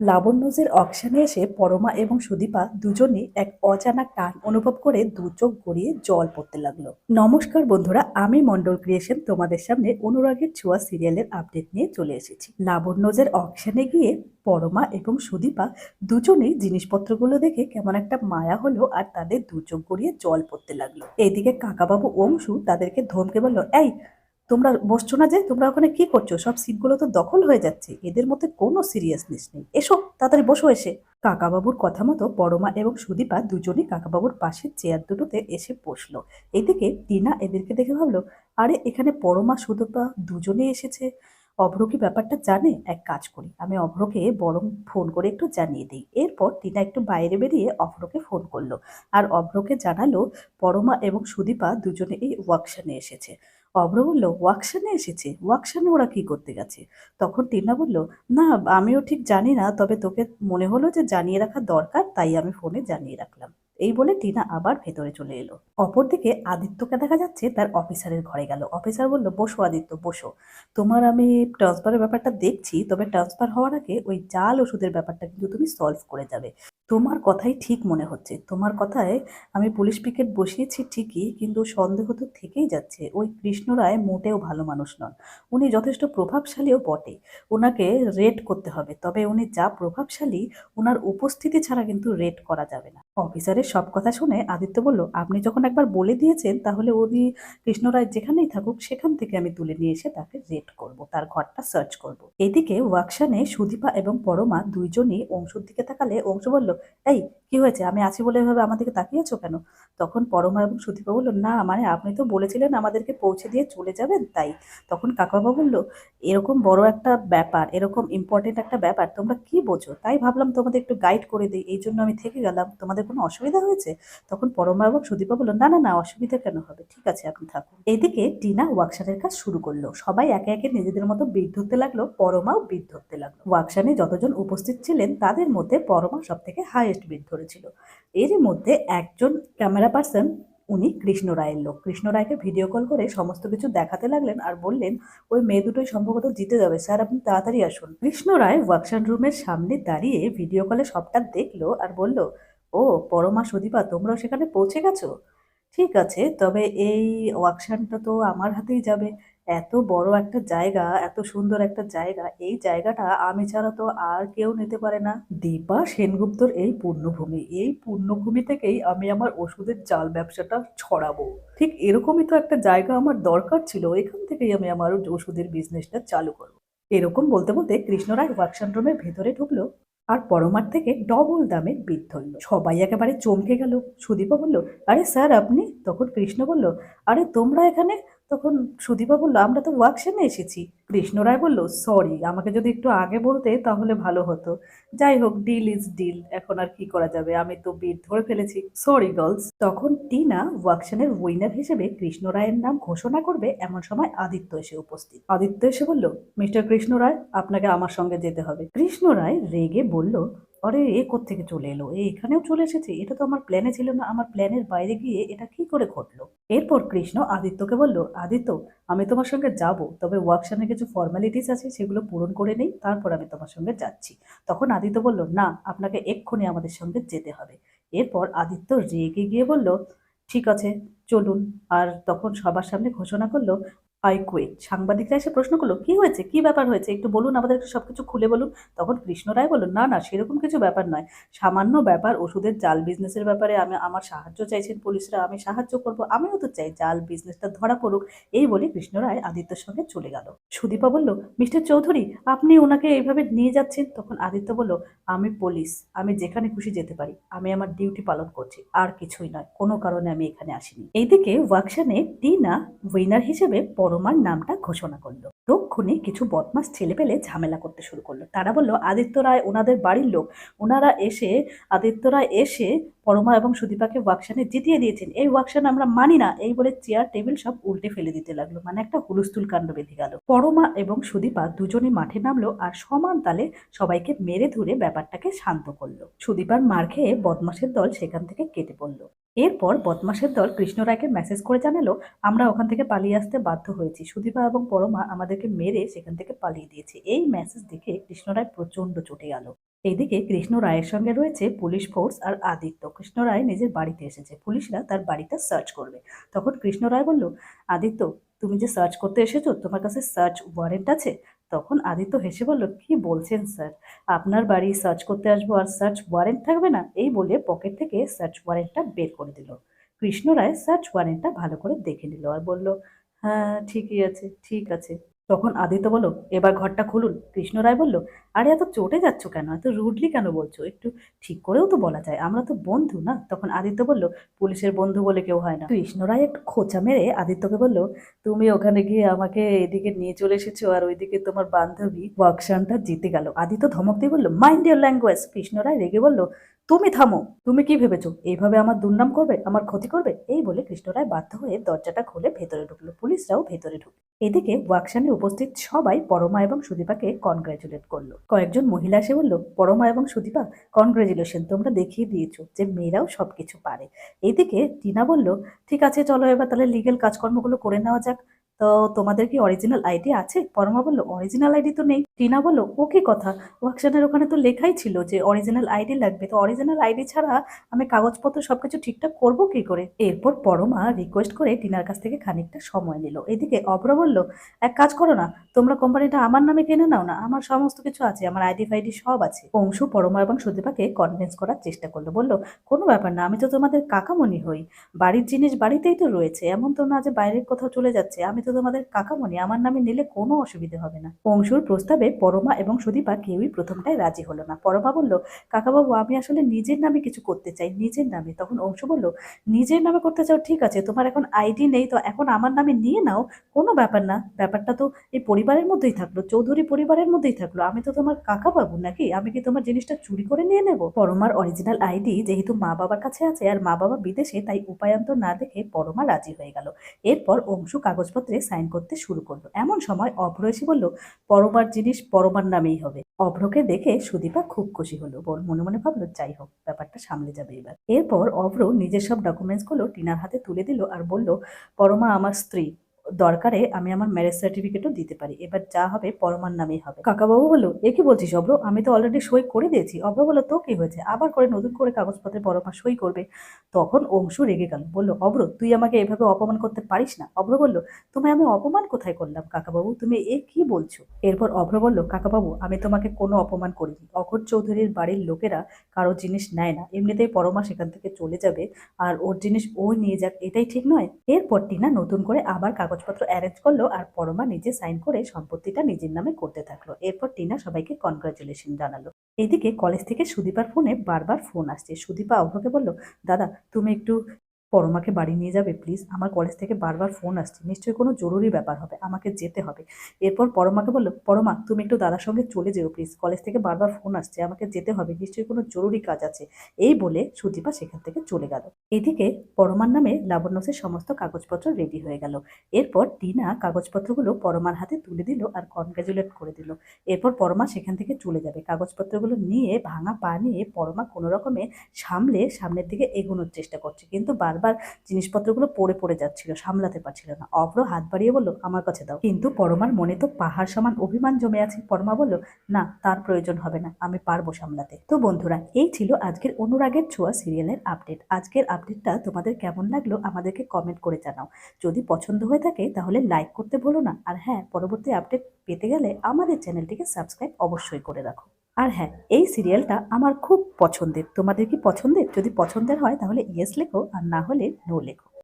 লাবণ্যজের অকশানে এসে পরমা এবং সুদীপা দুজনে এক অজানা টান অনুভব করে দু চোখ গড়িয়ে জল পড়তে লাগল। নমস্কার বন্ধুরা, আমি মন্ডল ক্রিয়েশন, তোমাদের সামনে অনুরাগের ছোঁয়া সিরিয়ালের আপডেট নিয়ে চলে এসেছি। লাবণ্যজের অকশানে গিয়ে পরমা এবং সুদীপা দুজনেই জিনিসপত্রগুলো দেখে কেমন একটা মায়া হলো আর তাদের দু চোখ গড়িয়ে জল পড়তে লাগল। এদিকে কাকাবাবু, অংশু তাদেরকে ধমকে বলল, এই তোমরা বসছো না যে, তোমরা ওখানে কি করছ? সব সিটগুলো তো দখল হয়ে যাচ্ছে। এদের মধ্যে কোনো সিরিয়াসনেস নেই। এসো, তাড়াতাড়ি বসো এসে। কাকাবাবুর কথা মতো বড়মা এবং সুদীপা দুজনই কাকাবাবুর পাশের চেয়ার দুটোতে এসে বসল। এদিকে টিনা এদেরকে দেখে ভাবলো, আরে, এখানে পরমা সুদীপা দুজনে এসেছে। অভ্র কি ব্যাপারটা জানে? এক কাজ করি। আমি অভ্রকে বরং ফোন করে একটু জানিয়ে দিই। এরপর টিনা একটু বাইরে বেরিয়ে অভ্রকে ফোন করল। আর অভ্রকে জানালো পরমা এবং সুদীপা দুজনে এই ওয়ার্কশানে এসেছে। অভ্র বলল, ওয়াকশানে এসেছে। ওয়াকশানে ওরা কি করতে গেছে? তখন টিনা বলল, না, আমিও ঠিক জানি না, তবে তোকে মনে হলো যে জানিয়ে রাখা দরকার, তাই আমি ফোনে জানিয়ে রাখলাম। এই বলে টিনা আবার ভেতরে চলে এলো। অপরদিকে আদিত্যকে দেখা যাচ্ছে তার অফিসারের ঘরে গেল। অফিসার বলল, বসো আদিত্য, বসো। তোমার আমি ট্রান্সফারের ব্যাপারটা দেখছি, তবে ট্রান্সফার হওয়ার আগে ওই জাল ওষুধের ব্যাপারটা কিন্তু তুমি সলভ করে যাবে। তোমার কথাই ঠিক মনে হচ্ছে। তোমার কথায় আমি পুলিশ পিকেট বসিয়েছি ঠিকই, কিন্তু সন্দেহ তো থেকেই যাচ্ছে। ওই কৃষ্ণ রায় মোটেও ভালো মানুষ নন। উনি যথেষ্ট প্রভাবশালীও বটে। ওনাকে রেড করতে হবে, তবে উনি যা প্রভাবশালী ওনার উপস্থিতি ছাড়া কিন্তু রেড করা যাবে না। অফিসারের সব কথা শুনে আদিত্য বলল, আপনি যখন একবার বলে দিয়েছেন, তাহলে উনি কৃষ্ণ রায় যেখানেই থাকুক, সেখান থেকে আমি তুলে নিয়ে এসে তাকে রেড করব, তার ঘরটা সার্চ করব। এদিকে ওয়াকশানে সুদীপা এবং পরমা দুইজনই অংশুর দিকে তাকালে অংশু বলল, এই, কি হয়েছে? আমি আছি বলে এভাবে আমাদেরকে তাকিয়েছো কেন? তখন পরমা এবং সুদীপা বলল, না মানে আপনি তো বলেছিলেন আমাদেরকে পৌঁছে দিয়ে চলে যাবেন, তাই। তখন কাকাবা বলল, এরকম বড় একটা ব্যাপার, এরকম ইম্পর্টেন্ট একটা ব্যাপার, তোমরা কি বোঝো? তাই ভাবলাম তোমাদের একটু গাইড করে দিই, এই জন্য আমি থেকে গেলাম। তোমাদের কোনো অসুবিধা হয়েছে? তখন পরমা এবং সুদীপা বলল, না না না, অসুবিধা কেন হবে? ঠিক আছে আপনি থাকুন। এদিকে টিনা ওয়ার্কশাপের কাজ শুরু করল। সবাই একে একে নিজেদের মতো বিট ধরতে লাগল, পরমাও বিট ধরতে লাগল। ওয়ার্কশানে যতজন উপস্থিত ছিলেন, তাদের মধ্যে পরমা সব থেকে হাইয়েস্ট বিট ধরেছিল। এর মধ্যে একজন ক্যামেরা পার্সন উনি কৃষ্ণ রায়ের লোক। কৃষ্ণ রায়কে ভিডিও কল করে সমস্ত কিছু দেখাতে লাগলেন আর বললেন, ওই মেয়ে দুটোই সম্ভবত জিতে যাবে। স্যার, আপনি তাড়াতাড়ি আসুন। কৃষ্ণ রায় ওয়ার্কশপ রুমের সামনে দাঁড়িয়ে ভিডিও কলে সবটা দেখল আর বলল ও, পরমা সুদীপা তোমরাও সেখানে পৌঁছে গেছো? ঠিক আছে, তবে এই ওয়ার্কশপটা তো আমার হাতেই যাবে। এত বড় একটা জায়গা, এত সুন্দর একটা জায়গা, এই জায়গাটা আমি ছাড়া তো আর কেউ নিতে পারে না। দীপা সেনগুপ্তর এই পূর্ণভূমি এই পূর্ণভূমি থেকেই আমি আমার ওষুধের জাল ব্যবসাটা ছড়াবো। ঠিক এরকমই তো একটা জায়গা আমার দরকার ছিল, এখান থেকেই আমি আমার ওষুধের বিজনেসটা চালু করব। এরকম বলতে বলতে কৃষ্ণরায় ওয়ার্কশপ রুমের ভেতরে ঢুকলো। আর পরমার থেকে ডবল দামে বিদ ধরল। সবাই একেবারে চমকে গেল। সুদীপও বলল, আরে স্যার আপনি? তখন কৃষ্ণ বলল, আরে তোমরা এখানে তখন সুদীপা বলল, আমরা তো ওয়ার্কশনে এসেছি। কৃষ্ণ রায় বলল সরি আমাকে যদি একটু আগে বলতে তাহলে ভালো হতো। যাই হোক ডিল ইজ ডিল এখন আর কি করা যাবে? আমি তো বিট ধরে ফেলেছি। সরি গার্লস তখন টিনা ওয়ার্কশনের উইনার হিসেবে কৃষ্ণ রায়ের নাম ঘোষণা করবে এমন সময় আদিত্য এসে উপস্থিত। আদিত্য এসে বলল, মিস্টার কৃষ্ণ রায়, আপনাকে আমার সঙ্গে যেতে হবে। কৃষ্ণ রায় রেগে বলল আরে, এ থেকে চলে এলো? এ এখানেও চলে এসেছে? এটা তো আমার প্ল্যানে ছিল না। আমার প্ল্যানের বাইরে গিয়ে এটা কি করে ঘটলো? এরপর কৃষ্ণ আদিত্যকে বলল, আদিত্য, আমি তোমার সঙ্গে যাব। তবে ওয়ার্কশানে কিছু ফর্মালিটিস আছে, সেগুলো পূরণ করে নেই। তারপর আমি তোমার সঙ্গে যাচ্ছি। তখন আদিত্য বলল, না, আপনাকে এক্ষুনি আমাদের সঙ্গে যেতে হবে। এরপর আদিত্য রেগে গিয়ে বলল, ঠিক আছে, চলুন। আর তখন সবার সামনে ঘোষণা করল আই কুইট। সাংবাদিকরা এসে প্রশ্ন করল, কি হয়েছে? কি ব্যাপার হয়েছে? একটু বলুন, আমাদের একটু সবকিছু খুলে বলুন। তখন কৃষ্ণ রায় বলল না না, সেরকম কিছু ব্যাপার নয়। সামান্য ব্যাপার, ওষুধের জাল বিজনেসের ব্যাপারে আমি, আমার সাহায্য চাইছেন পুলিশরা, আমি সাহায্য করব, আমিও তো চাই জাল বিজনেসটা ধরা পড়ুক। এই বলে কৃষ্ণ রায় আদিত্যর সঙ্গে চলে গেল। সুদীপা বলল, মিস্টার চৌধুরী, আপনি ওনাকে এইভাবে নিয়ে যাচ্ছেন? তখন আদিত্য বলল, আমি পুলিশ, আমি যেখানে খুশি যেতে পারি। আমি আমার ডিউটি পালন করছি, আর কিছুই নয়। কোনো কারণে আমি এখানে আসিনি। এইদিকে ওয়ার্কশানে টিনা উইনার হিসেবে পরমার নামটা ঘোষণা করল। তক্ষুনি কিছু বদমাস ছেলে পেলে ঝামেলা করতে শুরু করল। তারা বলল, আদিত্য রায় ওনাদের বাড়ির লোক। ওনারা এসে, আদিত্য রায় এসে পরমা এবং সুদীপাকে ওয়াকশানে জিতিয়ে দিয়েছেন। এই ওয়াকশান আমরা মানি না। এই বলে চেয়ার, টেবিল সব উল্টে ফেলে দিতে লাগল। মানে একটা হুলস্থুল কাণ্ড বেঁধে গেল। পরমা এবং সুদীপা দুজনে মাঠে নামলো আর সমান তালে সবাইকে মেরে ধরে ব্যাপারটাকে শান্ত করল। সুদীপার মার খেয়ে বদমাসের দল সেখান থেকে কেটে পড়ল। এরপর বদমাসের দল কৃষ্ণ রায়কে মেসেজ করে জানালো, আমরা ওখান থেকে পালিয়ে আসতে বাধ্য হয়েছি। সুদীপা এবং পরমা আমাদেরকে মেরে সেখান থেকে পালিয়ে দিয়েছে। এই মেসেজ দেখে কৃষ্ণ রায় প্রচণ্ড চটে গেল। এইদিকে কৃষ্ণ রায়ের সঙ্গে রয়েছে পুলিশ ফোর্স আর আদিত্য। কৃষ্ণ রায় নিজের বাড়িতে এসেছে। পুলিশরা তার বাড়িটা সার্চ করবে। তখন কৃষ্ণ রায় বলল, আদিত্য, তুমি যে সার্চ করতে এসেছ, তোমার কাছে সার্চ ওয়ারেন্ট আছে? তখন আদিত্য হেসে বলল, কি বলছেন স্যার? আপনার বাড়ি সার্চ করতে আসব আর সার্চ ওয়ারেন্ট থাকবে না? এই বলে পকেট থেকে সার্চ ওয়ারেন্টটা বের করে দিল। কৃষ্ণ রায় সার্চ ওয়ারেন্টটা ভালো করে দেখে নিল আর বলল হ্যাঁ ঠিকই আছে, ঠিক আছে। তখন আদিত্য বলল, এবার ঘরটা খুলুন। কৃষ্ণ রায় বলল আরে, এত চটে যাচ্ছ কেন? এত রুডলি কেন বলছো? একটু ঠিক করেও তো বলা যায়। আমরা তো বন্ধু না? তখন আদিত্য বলল, পুলিশের বন্ধু বলে কেউ হয় না। কৃষ্ণ রায় একটু খোঁচা মেরে আদিত্যকে বলল, তুমি ওখানে গিয়ে আমাকে এদিকে নিয়ে চলে এসেছ আর ওইদিকে তোমার বান্ধবী ওয়ার্কশনটা জিতে গেল। আদিত্য ধমক দিয়ে বলল mind your language Krishna Roy রেগে বলল, তুমি থামো। তুমি কি ভেবেছো? এইভাবে আমার দুর্নাম করবে? আমার ক্ষতি করবে? এই বলে কৃষ্ণরায় বাধ্য হয়ে দরজাটা খুলে ভেতরে ঢুকলো। পুলিশরাও ভেতরে ঢুকলো এদিকে ওয়াকশানে উপস্থিত সবাই পরমা এবং সুদীপাকে কনগ্রাচুলেট করল। কয়েকজন মহিলা এসে বলল, পরমা এবং সুদীপা কনগ্রাচুলেশন তোমরা দেখিয়ে দিয়েছ যে মেয়েরাও সব কিছু পারে। এদিকে টিনা বলল, ঠিক আছে, চলো এবার তাহলে লিগেল কাজকর্মগুলো করে নেওয়া যাক। তো তোমাদের কি অরিজিনাল আইডি আছে? পরমা বলল অরিজিনাল আইডি তো নেই। টিনা বলল, ও কি কথা? ওয়াকশানের ওখানে তো লেখাই ছিল যে অরিজিনাল আইডি লাগবে। তো অরিজিনাল আইডি ছাড়া আমি কাগজপত্র সবকিছু ঠিকঠাক করব কি করে? এরপর পরমা রিকোয়েস্ট করে টিনার কাছ থেকে খানিকটা সময় নিল। এদিকে অভ্র বলল, এক কাজ করো না, তোমরা কোম্পানিটা আমার নামে কিনে নাও না, আমার সমস্ত কিছু আছে, আমার আইডি ফাইডি সব আছে। অংশু পরমা এবং সুদীপাকে কনভিন্স করার চেষ্টা করল। বলল, কোনো ব্যাপার না, আমি তো তোমাদের কাকামণি হই। বাড়ির জিনিস বাড়িতেই তো রয়েছে, এমন তো না যে বাইরের কোথাও চলে যাচ্ছে, আমি তো তোমাদের কাকামণি, আমার নামে নিলে কোনো অসুবিধে হবে না। অংশুর প্রস্তাবে পরমা এবং সুদীপা কেউই প্রথমটায় রাজি হলো না। পরমা বলল, কাকাবাবু, আমি আসলে নিজের নামে কিছু করতে চাই, নিজের নামে। তখন অংশু বলল, নিজের নামে করতে চাও, ঠিক আছে, তোমার এখন আইডি নেই, তো এখন আমার নামে নিয়ে নাও, কোনো ব্যাপার না। ব্যাপারটা তো এই পরিবারের মধ্যেই থাকল, চৌধুরী পরিবারের মধ্যেই থাকল। আমি তো তোমার কাকা বাবু নাকি? আমি কি তোমার জিনিসটা চুরি করে নিয়ে নেব? পরমার অরিজিনাল আইডি যেহেতু মা বাবার কাছে আছে, আর মা বাবা বিদেশে, তাই উপায়ন্তর না দেখে পরমা রাজি হয়ে গেল। এরপর অংশু কাগজপত্রে সাইন করতে শুরু করল। এমন সময় অভ্র এসে বলল পরমার জিনিস পরবার নামেই হবে। অভ্রকে দেখে সুদীপা খুব খুশি হলো। বল মনে মনে ভাবলো, যাই হোক, ব্যাপারটা সামলে যাবে এবার। এরপর অভ্র নিজের সব ডকুমেন্টসগুলো টিনার হাতে তুলে দিল আর বলল, পরমা আমার স্ত্রী। দরকারে আমি আমার ম্যারেজ সার্টিফিকেটও দিতে পারি। এবার যা হবে পরমার নামেই হবে। কাকাবাবু বলল, এ কি বলছিস অব্র আমি তো অলরেডি সই করে দিয়েছি। অব্র বলল, তো কি হয়েছে? আবার করে নতুন করে কাগজপত্রে পরমা সই করবে? তখন অংশু রেগে গেল, বলল অব্র তুই আমাকে এভাবে অপমান করতে পারিস না? অব্র বলল, তোমায় আমি অপমান কোথায় করলাম কাকাবাবু? তুমি এ কি বলছো? এরপর অভ্র বলল, কাকাবাবু, আমি তোমাকে কোনো অপমান করিনি। অঘর চৌধুরীর বাড়ির লোকেরা কারও জিনিস নেয় না। এমনিতেই পরমা সেখান থেকে চলে যাবে, আর ওর জিনিস ও নিয়ে যাক, এটাই ঠিক নয়? এরপর টিনা নতুন করে আবার কাগজপত্র অ্যারেঞ্জ করল আর পরমা নিজে সাইন করে সম্পত্তিটা নিজের নামে করতে থাকল। এরপর টিনা সবাইকে কনগ্রাচুলেশন জানালো। এইদিকে কলেজ থেকে সুদীপার ফোনে বারবার ফোন আসছে। সুদীপা অভ্রকে বলল, দাদা, তুমি একটু পরমাকে বাড়ি নিয়ে যাবে প্লিজ আমার কলেজ থেকে বারবার ফোন আসছে। নিশ্চয়ই কোনো জরুরি ব্যাপার হবে, আমাকে যেতে হবে। এরপর পরমাকে বলল, পরমা, তুমি একটু দাদার সঙ্গে চলে যেও প্লিজ কলেজ থেকে বারবার ফোন আসছে, আমাকে যেতে হবে, নিশ্চয়ই কোনো জরুরি কাজ আছে। এই বলে সুদীপা সেখান থেকে চলে গেল। এদিকে পরমার নামে লাবণ্যসের সমস্ত কাগজপত্র রেডি হয়ে গেল। এরপর টিনা কাগজপত্রগুলো পরমার হাতে তুলে দিল আর কনগ্রাচুলেট করে দিল। এরপর পরমা সেখান থেকে চলে যাবে। কাগজপত্রগুলো নিয়ে, ভাঙা পা নিয়ে পরমা কোনো রকমে সামলে সামনের দিকে এগোনোর চেষ্টা করছে। কিন্তু বারবার জিনিসপত্রগুলো পড়ে পড়ে যাচ্ছিল, সামলাতে পারছিল না। অভ্র হাত বাড়িয়ে বলল, আমার কাছে দাও। কিন্তু পরমার মনে তো পাহাড় সমান অভিমান জমে আছে। পরমা বলল, না, তার প্রয়োজন হবে না, আমি পারব সামলাতে। তো বন্ধুরা, এই ছিল আজকের অনুরাগের ছোঁয়া সিরিয়ালের আপডেট। আজকের আপডেটটা তোমাদের কেমন লাগল আমাদেরকে কমেন্ট করে জানাও। যদি পছন্দ হয়ে থাকে, তাহলে লাইক করতে ভুলো না। আর হ্যাঁ পরবর্তী আপডেট পেতে গেলে আমাদের চ্যানেলটিকে সাবস্ক্রাইব অবশ্যই করে রাখো। আর হ্যাঁ এই সিরিয়ালটা আমার খুব পছন্দের। তোমাদের কি পছন্দের? যদি পছন্দের হয়, তাহলে ইয়েস লেখো, আর না হলে নো লেখো।